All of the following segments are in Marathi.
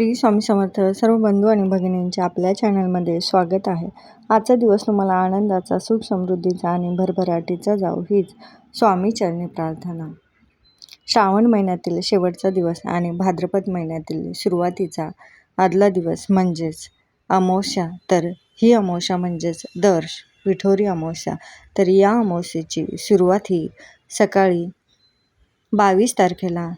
श्री स्वामी समर्थ सर्व बंधू आणि भगिनींचे आपल्या चॅनलमध्ये स्वागत आहे. आजचा दिवस तुम्हाला आनंदाचा सुख समृद्धीचा आणि भरभराटीचा जाऊ हीच स्वामी चरणी प्रार्थना. श्रावण महिन्यातील शेवटचा दिवस आणि भाद्रपद महिन्यातील सुरुवातीचा आदला दिवस म्हणजेच अमावस्या. तर ही अमावस्या म्हणजेच दर्श विठोरी अमावस्या. तर या अमावस्येची सुरुवात ही सकाळी बावीस तारखेला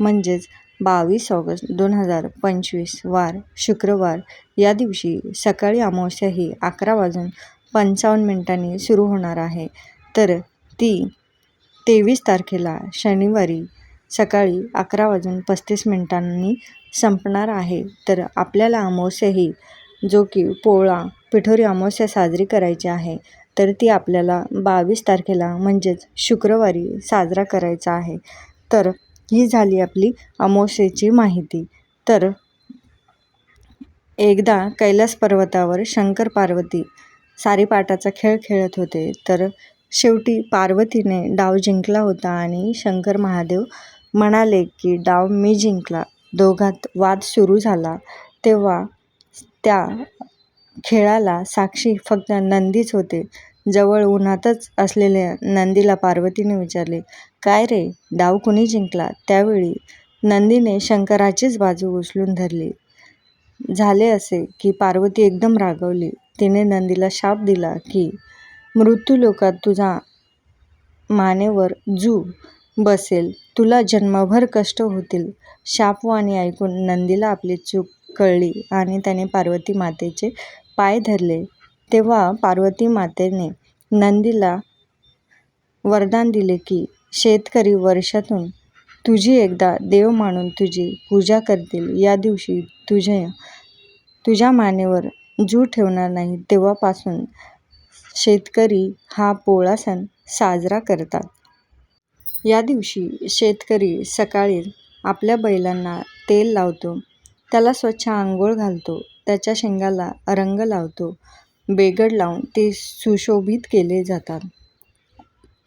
म्हणजेच बावीस ऑगस्ट दोन हजार पंचवीस वार शुक्रवार या दिवशी सकाळी अमावस्या ही अकरा वाजून पंचावन्न मिनिटांनी सुरू होणार आहे. तर ती तेवीस तारखेला शनिवारी सकाळी अकरा वाजून पस्तीस मिनिटांनी संपणार आहे. तर आपल्याला अमावस्या ही जो की पोळा पिठोरी अमावस्या साजरी करायची आहे तर ती आपल्याला बावीस तारखेला म्हणजेच शुक्रवारी साजरा करायचा आहे. तर ही झाली आपली अमावस्येची माहिती. तर एकदा कैलास पर्वतावर शंकर पार्वती सारीपाटाचा खेळ खेळत होते. तर शेवटी पार्वतीने डाव जिंकला होता आणि शंकर महादेव म्हणाले की डाव मी जिंकला. दोघात वाद सुरू झाला. तेव्हा त्या खेळाला साक्षी फक्त नंदीच होते. जवळ उन्हातच असलेल्या नंदीला पार्वतीने विचारले काय रे? डाव कुणी जिंकला? त्यावेळी नंदीने शंकराचीच बाजू उचलून धरली. झाले असे की पार्वती एकदम रागवली. तिने नंदीला शाप दिला की मृत्यूलोकात तुझा मानेवर जू बसेल. तुला जन्मभर कष्ट होतील. शापवाणी ऐकून नंदीला आपली चूक कळली आणि त्याने पार्वती मातेचे पाय धरले. तेव्हा पार्वती मातेने नंदीला वरदान दिले की शेतकरी वर्षातून तुझी एकदा देव मानून तुझी पूजा करतील. या दिवशी तुझे तुझ्या मानेवर जू ठेवणार नाही. तेव्हापासून शेतकरी हा पोळा सण साजरा करतात. या दिवशी शेतकरी सकाळी आपल्या बैलांना तेल लावतो. त्याला स्वच्छ आंघोळ घालतो. त्याच्या शेंगाला रंग लावतो. बेगड लावून ते सुशोभित केले जातात.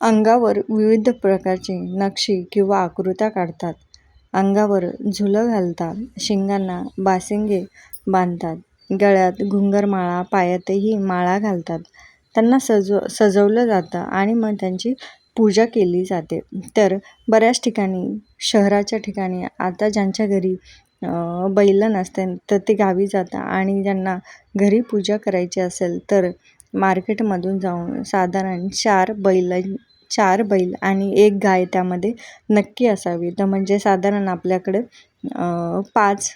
अंगावर विविध प्रकारची नक्षी किंवा आकृत्या काढतात. अंगावर झुलं घालतात शिंगांना बासिंगे बांधतात गळ्यात घुंगरमाळा पायातही माळा घालतात. त्यांना सजव सजवलं जातं आणि मग त्यांची पूजा केली जाते. तर बऱ्याच ठिकाणी शहराच्या ठिकाणी आता ज्यांच्या घरी बैल नसते तर ते गावी जातात आणि ज्यांना घरी पूजा करायची असेल तर मार्केटमधून जाऊन साधारण चार बैल चार बैल आणि एक गाय त्यामध्ये नक्की असावी. तर म्हणजे साधारण आपल्याकडे पाच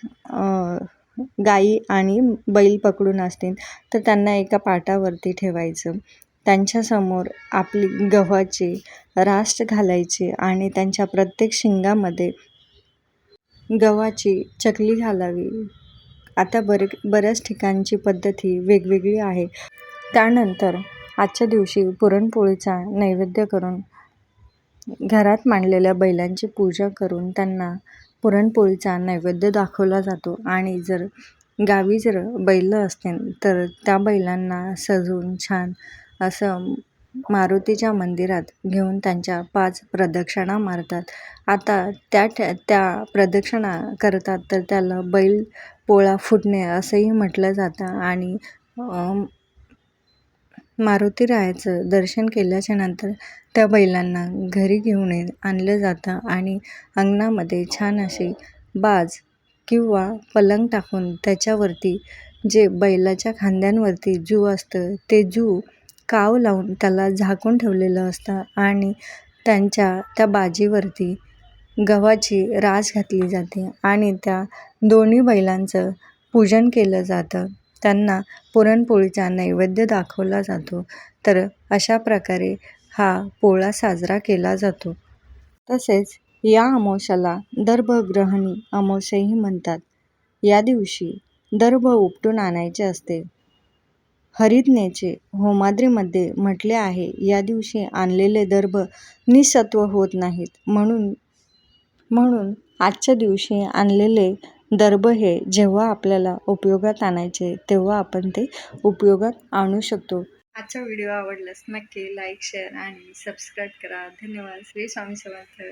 गाई आणि बैल पकडून असतील तर त्यांना एका पाटावरती ठेवायचं. त्यांच्यासमोर आपली गव्हाची रास्ट घालायची आणि त्यांच्या प्रत्येक शिंगामध्ये गव्हाची चकली घालावी. आता बरे बऱ्याच ठिकाणची पद्धत ही वेगवेगळी आहे. त्यानंतर आजच्या दिवशी पुरणपोळीचा नैवेद्य करून घरात मांडलेल्या बैलांची पूजा करून त्यांना पुरणपोळीचा नैवेद्य दाखवला जातो. आणि जर गावी जर बैल असतील तर त्या बैलांना सजवून छान असं मारुतीच्या मंदिरात घेऊन त्यांच्या पाच प्रदक्षिणा मारतात. आता त्या त्या प्रदक्षिणा करतात तर त्याला बैल पोळा फुटणे असंही म्हटलं जातं. आणि मारुती रायाचं दर्शन केल्याच्यानंतर त्या बैलांना घरी घेऊन ये आणलं जातं आणि अंगणामध्ये छान अशी बाज किंवा पलंग टाकून त्याच्यावरती जे बैलाच्या खांद्यांवरती जू असतं ते जू काव लावून त्याला झाकून ठेवलेलं असतं आणि त्यांच्या त्या बाजीवरती गव्हाची रास घातली जाते आणि त्या दोन्ही बैलांचं पूजन केलं जातं. त्यांना पुरणपोळीचा नैवेद्य दाखवला जातो. तर अशा प्रकारे हा पोळा साजरा केला जातो. तसेच या अमोशाला दर्भग्रहणी अमावस्याही म्हणतात. या दिवशी दर्भ उपटून आणायचे असते. हरिज्ञेचे होमाद्रीमध्ये म्हटले आहे या दिवशी आणलेले दर्भ निसत्व होत नाहीत. म्हणून म्हणून आजच्या दिवशी आणलेले दर्भ हे जेव्हा आपल्याला उपयोगात आणायचे तेव्हा आपण ते उपयोगात आणू शकतो. आजचा व्हिडिओ आवडल्यास नक्की लाईक शेअर आणि सबस्क्राईब करा. धन्यवाद. श्री स्वामी समर्थ.